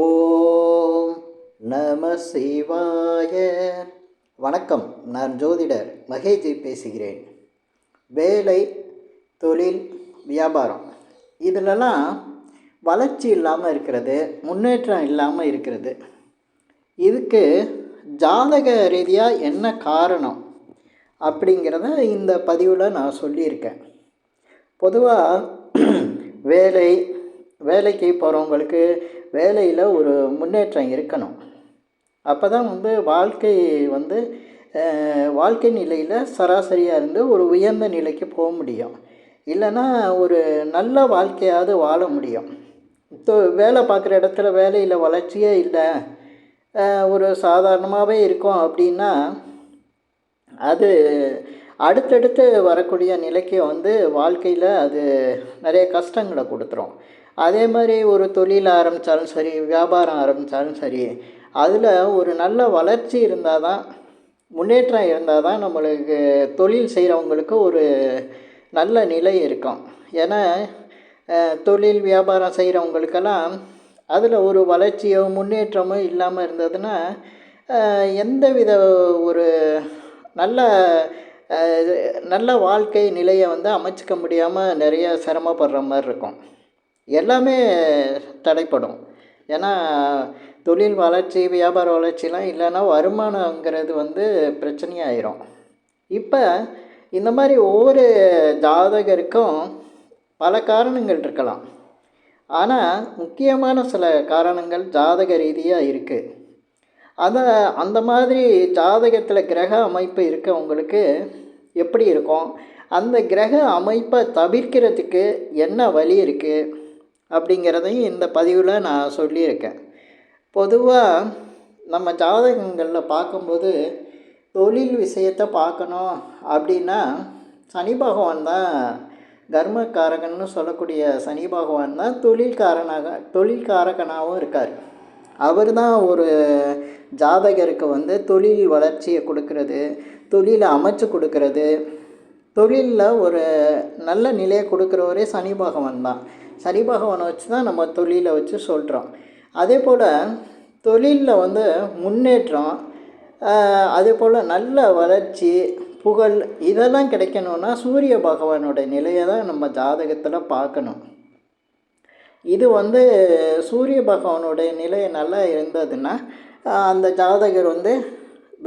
ஓம் நம சிவாய. வணக்கம் நான் ஜோதிடர் மகேஜி பேசுகிறேன். வேலை தொழில் வியாபாரம் இதிலெல்லாம் வளர்ச்சி இல்லாமல் இருக்கிறது முன்னேற்றம் இல்லாமல் இருக்கிறது. இதுக்கு ஜாதக ரீதியாக என்ன காரணம் அப்படிங்கிறத இந்த பதிவில் நான் சொல்லியிருக்கேன். பொதுவாக வேலை வேலைக்கு போகிறவங்களுக்கு வேலையில் ஒரு முன்னேற்றம் இருக்கணும். அப்போ தான் வந்து வாழ்க்கை வந்து வாழ்க்கை நிலையில் சராசரியாக இருந்து ஒரு உயர்ந்த நிலைக்கு போக முடியும். இல்லைன்னா ஒரு நல்ல வாழ்க்கையாவது வாழ முடியும். இப்போ வேலை பார்க்குற இடத்துல வேலையில் வளர்ச்சியே இல்லை. ஒரு சாதாரணமாகவே இருக்கும் அப்படின்னா அது அடுத்தடுத்து வரக்கூடிய நிலைக்கு வந்து வாழ்க்கையில் அது நிறைய கஷ்டங்களை கொடுத்துரும். அதே மாதிரி ஒரு தொழில் ஆரம்பித்தாலும் சரி வியாபாரம் ஆரம்பித்தாலும் சரி அதில் ஒரு நல்ல வளர்ச்சி இருந்தால் தான் முன்னேற்றம் இருந்தால் தான் நம்மளுக்கு தொழில் செய்கிறவங்களுக்கு ஒரு நல்ல நிலை இருக்கும். ஏன்னா தொழில் வியாபாரம் செய்கிறவங்களுக்கெல்லாம் அதில் ஒரு வளர்ச்சியோ முன்னேற்றமோ இல்லாமல் இருந்ததுன்னா எந்த வித ஒரு நல்ல நல்ல வாழ்க்கை நிலையை வந்து அமைச்சிக்க முடியாமல் நிறைய சிரமப்படுற மாதிரி இருக்கும். எல்லாமே தடைப்படும். ஏன்னா தொழில் வளர்ச்சி வியாபார வளர்ச்சிலாம் இல்லைன்னா வருமானங்கிறது வந்து பிரச்சனையாயிரும். இப்போ இந்த மாதிரி ஒவ்வொரு ஜாதகருக்கும் பல காரணங்கள் இருக்கலாம். ஆனால் முக்கியமான சில காரணங்கள் ஜாதக ரீதியாக இருக்குது அதை அந்த மாதிரி ஜாதகத்தில் கிரக அமைப்பு இருக்கவங்களுக்கு எப்படி இருக்கும்? அந்த கிரக அமைப்பை தவிர்க்கிறதுக்கு என்ன வழி இருக்குது அப்படிங்கிறதையும் இந்த பதிவில் நான் சொல்லியிருக்கேன். பொதுவாக நம்ம ஜாதகங்களில் பார்க்கும்போது தொழில் விஷயத்தை பார்க்கணும் அப்படின்னா சனி பகவான் தான் கர்மக்காரகன்னு சொல்லக்கூடிய சனி பகவான் தான் தொழில்காரனாக தொழில்காரகனாகவும் இருக்கார். அவர் தான் ஒரு ஜாதகருக்கு வந்து தொழில் வளர்ச்சியை கொடுக்கறது தொழிலை அமைச்சு கொடுக்கறது. தொழிலில் ஒரு நல்ல நிலையை கொடுக்குறவரே சனி பகவான் தான். சனி பகவானை வச்சு தான் நம்ம தொழிலை வச்சு சொல்கிறோம் அதே போல் தொழிலில் வந்து முன்னேற்றம் அதே போல் நல்ல வளர்ச்சி புகழ் இதெல்லாம் கிடைக்கணும்னா சூரிய பகவானோட நிலையை தான் நம்ம ஜாதகத்தில் பார்க்கணும். இது வந்து சூரிய பகவானுடைய நிலை நல்லா இருந்ததுன்னா அந்த ஜாதகர் வந்து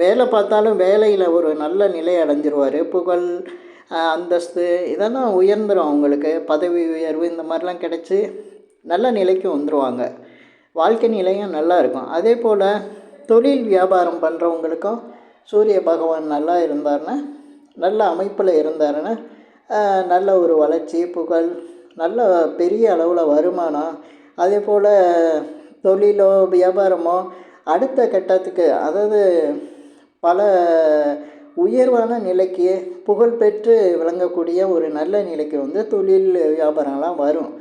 வேலை பார்த்தாலும் வேலையில் ஒரு நல்ல நிலை அடைஞ்சிருவார். புகழ் அந்தஸ்து இதெல்லாம் உயர்ந்துடும் அவங்களுக்கு. பதவி உயர்வு இந்த மாதிரிலாம் கிடச்சி நல்ல நிலைக்கு வந்துடுவாங்க வாழ்க்கை நிலையும் நல்லா இருக்கும். அதே போல் தொழில் வியாபாரம் பண்ணுறவங்களுக்கும் சூரிய பகவான் நல்லா இருந்தாருன்னா நல்ல அமைப்பில் இருந்தாருன்னா நல்ல ஒரு வளர்ச்சி புகழ் நல்ல பெரிய அளவில் வருமானம். அதே போல் தொழிலோ வியாபாரமோ அடுத்த கட்டத்துக்கு அதாவது பல உயர்வான நிலைக்கு புகழ்பெற்று விளங்கக்கூடிய ஒரு நல்ல நிலைக்கு வந்து தொழில் வியாபாரம்லாம் வரும்.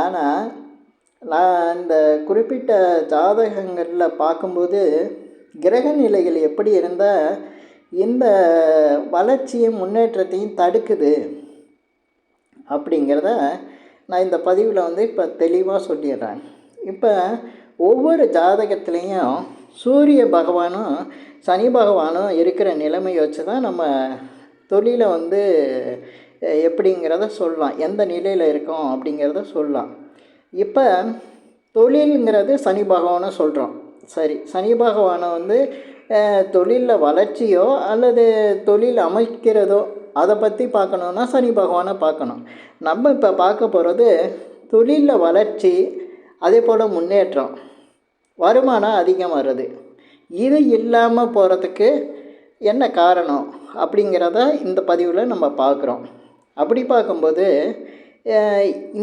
ஆனால் நான் இந்த குறிப்பிட்ட ஜாதகங்களில் பார்க்கும்போது கிரக நிலைகள் எப்படி இருந்தால் இந்த வளர்ச்சியும் முன்னேற்றத்தையும் தடுக்குது அப்படிங்கிறத நான் இந்த பதிவில் வந்து இப்போ தெளிவாக சொல்லிடுறேன். இப்போ ஒவ்வொரு ஜாதகத்துலேயும் சூரிய பகவானும் சனி பகவானும் இருக்கிற நிலைமையை வச்சு தான் நம்ம தொழிலை வந்து எப்படிங்கிறத சொல்லலாம். எந்த நிலையில் இருக்கோம் அப்படிங்கிறத சொல்லலாம். இப்போ தொழிலுங்கிறது சனி பகவானை சொல்கிறோம் சரி சனி பகவானை வந்து தொழிலில் வளர்ச்சியோ அல்லது தொழில் அமைக்கிறதோ அதை பற்றி பார்க்கணுன்னா சனி பகவானை பார்க்கணும். நம்ம இப்போ பார்க்க போகிறது தொழிலில் வளர்ச்சி அதே போல் முன்னேற்றம். வருமானம் அதிகம் வருது. இது இல்லாமல் போகிறதுக்கு என்ன காரணம் அப்படிங்கிறத இந்த பதிவில் நம்ம பார்க்குறோம். அப்படி பார்க்கும்போது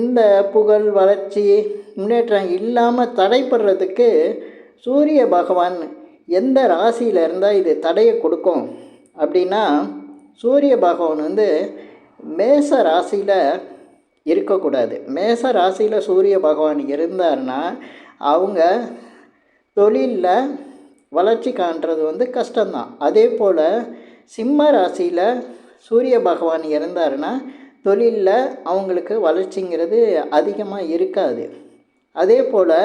இந்த புகழ் வளர்ச்சி முன்னேற்றம் இல்லாமல் தடைப்படுறதுக்கு சூரிய பகவான் எந்த ராசியில் இருந்தால் இது தடையை கொடுக்கும்? அப்படின்னா சூரிய பகவான் வந்து மேச ராசியில் இருக்கக்கூடாது. மேச ராசியில் சூரிய பகவான் இருந்தாருன்னா அவங்க தொழிலில் வளர்ச்சி காண்றது வந்து கஷ்டம்தான். அதே போல் சிம்ம ராசியில் சூரிய பகவான் இறந்தாருன்னா தொழிலில் அவங்களுக்கு வளர்ச்சிங்கிறது அதிகமாக இருக்காது. அதே போல்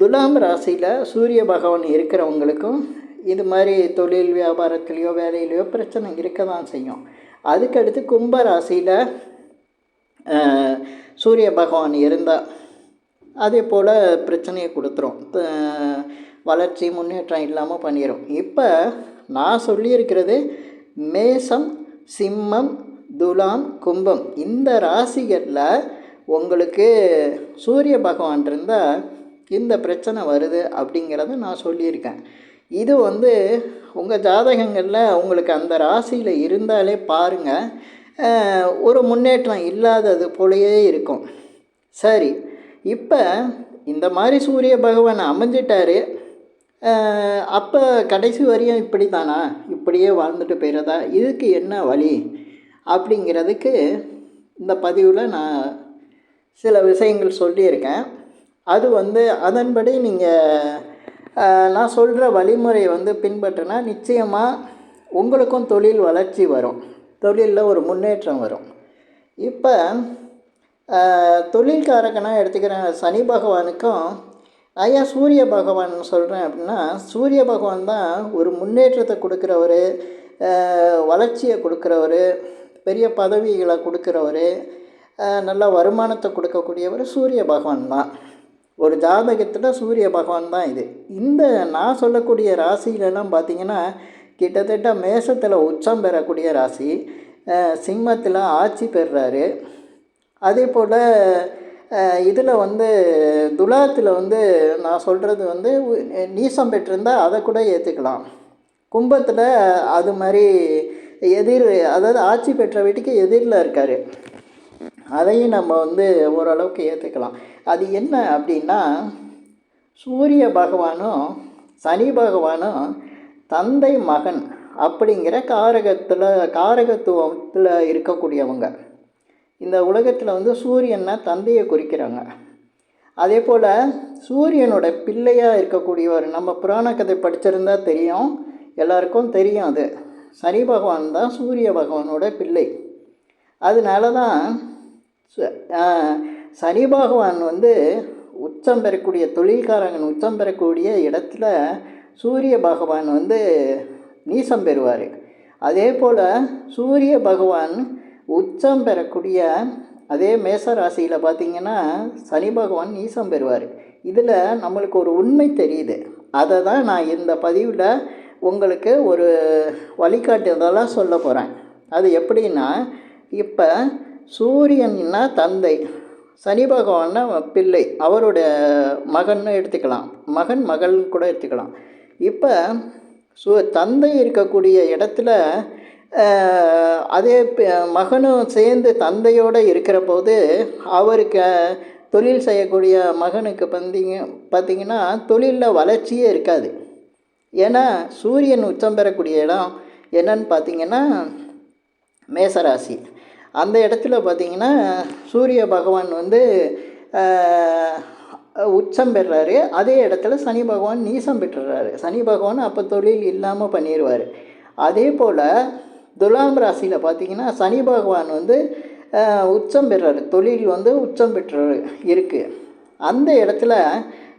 துலாம் ராசியில் சூரிய பகவான் இருக்கிறவங்களுக்கும் இது மாதிரி தொழில் வியாபாரத்துலேயோ வேலையிலையோ பிரச்சனை இருக்க தான் செய்யும். அதுக்கடுத்து கும்ப ராசியில் சூரிய பகவான் இருந்தால் அதே போல் பிரச்சனையை கொடுத்துரும். வளர்ச்சி முன்னேற்றம் இல்லாமல் பண்ணிடும் இப்போ நான் சொல்லியிருக்கிறது மேசம் சிம்மம் துலாம் கும்பம். இந்த ராசிகளில் உங்களுக்கு சூரிய பகவான் இருந்தால் இந்த பிரச்சனை வருது அப்படிங்கிறத நான் சொல்லியிருக்கேன். இது வந்து உங்கள் ஜாதகங்களில் உங்களுக்கு அந்த ராசியில் இருந்தாலே பாருங்கள் ஒரு முன்னேற்றம் இல்லாதது போலயே இருக்கும். சரி இப்போ இந்த மாதிரி சூரிய பகவான் அமைஞ்சிட்டாரு அப்போ கடைசி வரையும் இப்படி தானா இப்படியே வாழ்ந்துட்டு போயிடுறதா இதுக்கு என்ன வழி? அப்படிங்கிறதுக்கு இந்த பதிவில் நான் சில விஷயங்கள் சொல்லியிருக்கேன். அது வந்து அதன்படி நீங்கள் நான் சொல்கிற வழிமுறையை வந்து பின்பற்றினா நிச்சயமாக உங்களுக்கும் தொழில் வளர்ச்சி வரும். தொழிலில் ஒரு முன்னேற்றம் வரும். இப்போ தொழில்காரக்கனாக எடுத்துக்கிறேன் சனி பகவானுக்கும் ஐயா சூரிய பகவான் சொல்கிறேன் அப்படின்னா சூரிய பகவான் தான் ஒரு முன்னேற்றத்தை கொடுக்குறவர் வளர்ச்சியை கொடுக்குறவர் பெரிய பதவிகளை கொடுக்குறவர் நல்ல வருமானத்தை கொடுக்கக்கூடியவர் சூரிய பகவான் தான். ஒரு ஜாதகத்தில் சூரிய பகவான் தான் இது. இந்த நான் சொல்லக்கூடிய ராசியிலலாம் பார்த்திங்கன்னா கிட்டத்தட்ட மேசத்தில் உச்சம் பெறக்கூடிய ராசி. சிம்மத்தில் ஆட்சி பெறுறாரு. அதே போல் இதில் வந்து துலாத்தில் வந்து நான் சொல்கிறது வந்து நீசம் பெற்றிருந்தால் அதை கூட ஏற்றுக்கலாம் கும்பத்தில் அது மாதிரி எதிர் அதாவது ஆட்சி பெற்ற வீட்டுக்கு எதிரில் இருக்கார். அதையும் நம்ம வந்து ஓரளவுக்கு ஏற்றுக்கலாம் அது என்ன அப்படின்னா சூரிய பகவானும் சனி பகவானும் தந்தை மகன் அப்படிங்கிற காரகத்தில் காரகத்துவத்தில் இருக்கக்கூடியவங்க. இந்த உலகத்தில் வந்து சூரியன்னா தந்தையை குறிக்கிறாங்க. அதே போல் சூரியனோட பிள்ளையாக இருக்கக்கூடியவர் நம்ம புராண கதை படிச்சிருந்தா தெரியும். எல்லாருக்கும் தெரியும் அது. சனி பகவான் தான் சூரிய பகவானோட பிள்ளை. அதனால தான் ச- சனி பகவான் வந்து உச்சம் பெறக்கூடிய தொழில்காரங்கன் உச்சம் பெறக்கூடிய இடத்துல சூரிய பகவான் வந்து நீசம் பெறுவார். அதே போல் சூரிய பகவான் உச்சம் பெறக்கூடிய அதே மேச ராசியில் பார்த்தீங்கன்னா சனி பகவான் நீசம் பெறுவார். இதில் நம்மளுக்கு ஒரு உண்மை தெரியுது. அதை தான் நான் இந்த பதிவில் உங்களுக்கு ஒரு வழிகாட்டுதலாக சொல்ல போகிறேன் அது எப்படின்னா இப்போ சூரியன்னா தந்தை சனி பகவான்னா பிள்ளை அவருடைய மகன்னு எடுத்துக்கலாம். மகன் மகள் கூட எடுத்துக்கலாம். இப்போ சு தந்தை இருக்கக்கூடிய இடத்துல அதே மகனும் சேர்ந்து தந்தையோடு இருக்கிற போது அவருக்கு தொழில் செய்யக்கூடிய மகனுக்கு பந்திங்க பார்த்திங்கன்னா தொழிலில் வளர்ச்சியே இருக்காது. ஏன்னா சூரியன் உச்சம் பெறக்கூடிய இடம் என்னன்னு பார்த்திங்கன்னா மேசராசி. அந்த இடத்துல பார்த்தீங்கன்னா சூரிய பகவான் வந்து உச்சம் பெறுறாரு அதே இடத்துல சனி பகவான் நீசம் பெற்றுறாரு. சனி பகவான் அப்போ தொழில் இல்லாமல் பண்ணிடுவார் அதே போல் துலாம் ராசியில் பார்த்தீங்கன்னா சனி பகவான் வந்து உச்சம் பெறாரு. தொழில் வந்து உச்சம் பெற்றார் இருக்குது அந்த இடத்துல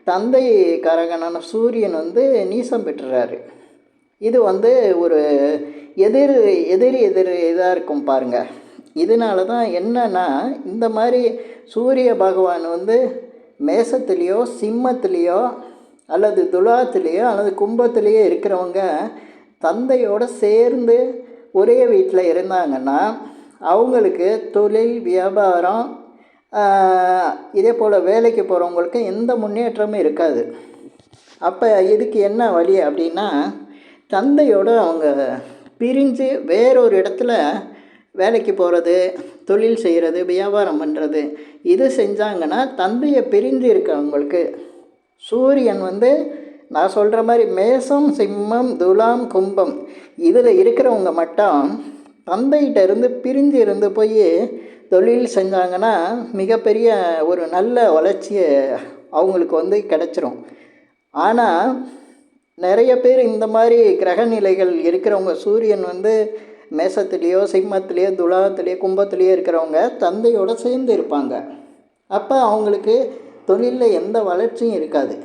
தந்தை கரகனான சூரியன் வந்து நீசம் பெற்றுறாரு. இது வந்து ஒரு எதிர் எதிர் எதிர் இதாக இருக்கும் பாருங்கள் இதனால தான் என்னன்னா இந்த மாதிரி சூரிய பகவான் வந்து மேசத்துலேயோ சிம்மத்துலேயோ அல்லது துலாத்துலேயோ அல்லது கும்பத்துலேயோ இருக்கிறவங்க தந்தையோட சேர்ந்து ஒரே வீட்டில் இருந்தாங்கன்னா அவங்களுக்கு தொழில் வியாபாரம் இதே போல் வேலைக்கு போகிறவங்களுக்கு எந்த முன்னேற்றமும் இருக்காது. அப்போ இதுக்கு என்ன வழி அப்படின்னா தந்தையோட அவங்க பிரிஞ்சு வேறொரு இடத்துல வேலைக்கு போகிறது தொழில் செய்கிறது வியாபாரம் பண்ணுறது இது செஞ்சாங்கன்னா தந்தையை பிரிஞ்சு இருக்கவங்களுக்கு சூரியன் வந்து நான் சொல்கிற மாதிரி மேசம் சிம்மம் துலாம் கும்பம். இதில் இருக்கிறவங்க மட்டும் தந்தைகிட்ட இருந்து பிரிஞ்சு இருந்து போய் தொழில் செஞ்சாங்கன்னா மிகப்பெரிய ஒரு நல்ல வளர்ச்சியை அவங்களுக்கு வந்து கிடச்சிரும். ஆனால் நிறைய பேர் இந்த மாதிரி கிரக நிலைகள் இருக்கிறவங்க சூரியன் வந்து மேசத்துலேயோ சிம்மத்துலேயோ துலாத்துலேயோ கும்பத்துலேயோ இருக்கிறவங்க தந்தையோடு சேர்ந்து இருப்பாங்க. அப்போ அவங்களுக்கு தொழிலில் எந்த வளர்ச்சியும் இருக்காது.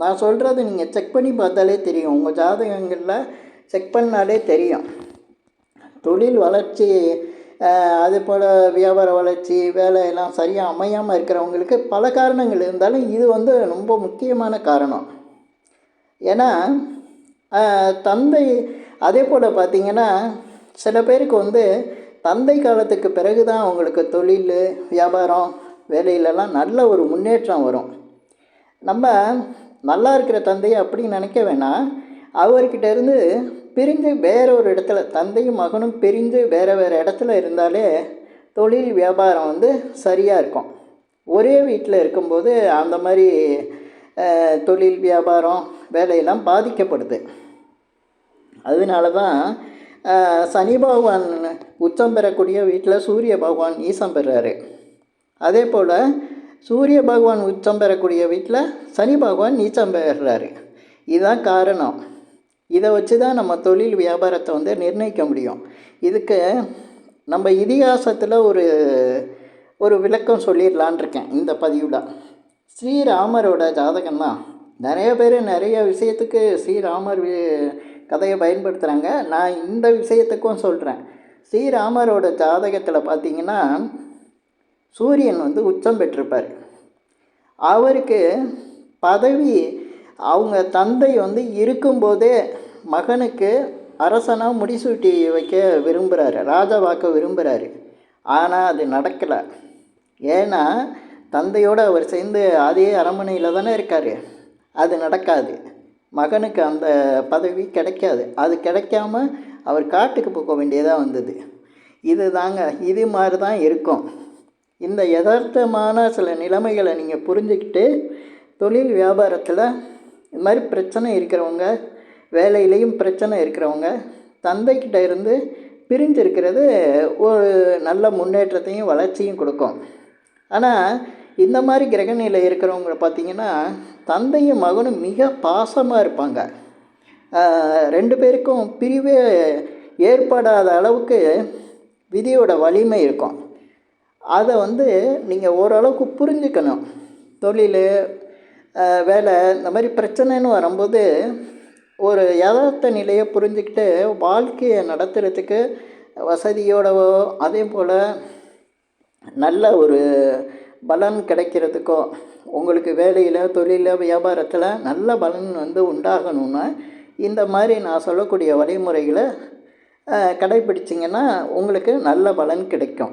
நான் சொல்கிறது நீங்கள் செக் பண்ணி பார்த்தாலே தெரியும். உங்கள் ஜாதகங்களில் செக் பண்ணாலே தெரியும். தொழில் வளர்ச்சி அது அதே போல் வியாபார வளர்ச்சி வேலையெல்லாம் சரியாக அமையாமல் இருக்கிறவங்களுக்கு பல காரணங்கள் இருந்தாலும் இது வந்து ரொம்ப முக்கியமான காரணம். ஏன்னா தந்தை அதே போல் பார்த்தீங்கன்னா சில பேருக்கு வந்து தந்தை காலத்துக்கு பிறகு தான் அவங்களுக்கு தொழில் வியாபாரம் வேலையிலலாம் நல்ல ஒரு முன்னேற்றம் வரும். நம்ம நல்லா இருக்கிற தந்தையை அப்படின்னு நினைக்க வேணாம். அவர்கிட்ட இருந்து பிரிஞ்சு வேற ஒரு இடத்துல தந்தையும் மகனும் பிரிஞ்சு வேறு வேறு இடத்துல இருந்தாலே தொழில் வியாபாரம் வந்து சரியாக இருக்கும். ஒரே வீட்டில் இருக்கும்போது அந்த மாதிரி தொழில் வியாபாரம் வேலையெல்லாம் பாதிக்கப்படுது. அதனால தான் சனி பகவான் உச்சம் பெறக்கூடிய வீட்டில் சூரிய பகவான் ஈசம் பெறாரு. அதே போல் சூரிய பகவான் உச்சம் பெறக்கூடிய வீட்டில் சனி பகவான் நீச்சம் பெறுறாரு இதுதான் காரணம். இதை வச்சு தான் நம்ம தொழில் வியாபாரத்தை வந்து நிர்ணயிக்க முடியும். இதுக்கு நம்ம இதிகாசத்தில் ஒரு ஒரு விளக்கம் சொல்லிடலான் இருக்கேன் இந்த பதிவில். ஸ்ரீராமரோட ஜாதகம் தான் நிறைய பேர் நிறைய விஷயத்துக்கு ஸ்ரீராமர் வி- கதையை பயன்படுத்துகிறாங்க நான் இந்த விஷயத்துக்கும் சொல்கிறேன் ஸ்ரீராமரோட ஜாதகத்தில் பார்த்தீங்கன்னா சூரியன் வந்து உச்சம் பெற்றிருப்பார். அவருக்கு பதவி அவங்க தந்தை வந்து இருக்கும்போதே மகனுக்கு அரசனாக முடிசூட்டி வைக்க விரும்புகிறாரு ராஜாவாக்க விரும்புகிறாரு ஆனால் அது நடக்கலை. ஏன்னா தந்தையோடு அவர் சேர்ந்து அதே அரண்மனையில் தானே இருக்கார். அது நடக்காது. மகனுக்கு அந்த பதவி கிடைக்காது. அது கிடைக்காம அவர் காட்டுக்கு போக வேண்டியதாக வந்தது. இது தாங்க இது மாதிரி தான் இருக்கும். இந்த யதார்த்தமான சில நிலைமைகளை நீங்கள் புரிஞ்சுக்கிட்டு தொழில் வியாபாரத்தில் இது மாதிரி பிரச்சனை இருக்கிறவங்க வேலையிலையும் பிரச்சனை இருக்கிறவங்க தந்தைக்கிட்ட இருந்து பிரிஞ்சிருக்கிறது ஒரு நல்ல முன்னேற்றத்தையும் வளர்ச்சியும் கொடுக்கும். ஆனால் இந்த மாதிரி கிரகநிலை இருக்கிறவங்க பார்த்தீங்கன்னா தந்தையும் மகனும் மிக பாசமாக இருப்பாங்க. ரெண்டு பேருக்கும் பிரிவே ஏற்படாத அளவுக்கு விதியோட வலிமை இருக்கும். அதை வந்து நீங்கள் ஓரளவுக்கு புரிஞ்சுக்கணும். தொழில் வேலை இந்த மாதிரி பிரச்சனைன்னு வரும்போது ஒரு யதார்த்த நிலையை புரிஞ்சுக்கிட்டு வாழ்க்கையை நடத்துகிறதுக்கு வசதியோடவோ அதே போல் நல்ல ஒரு பலன் கிடைக்கிறதுக்கோ உங்களுக்கு வேலையில் தொழிலில் வியாபாரத்தில் நல்ல பலன் வந்து உண்டாகணும்னா இந்த மாதிரி நான் சொல்லக்கூடிய வழிமுறைகளை அஹ், கடைப்பிடிச்சிங்கன்னா உங்களுக்கு நல்ல பலன் கிடைக்கும்.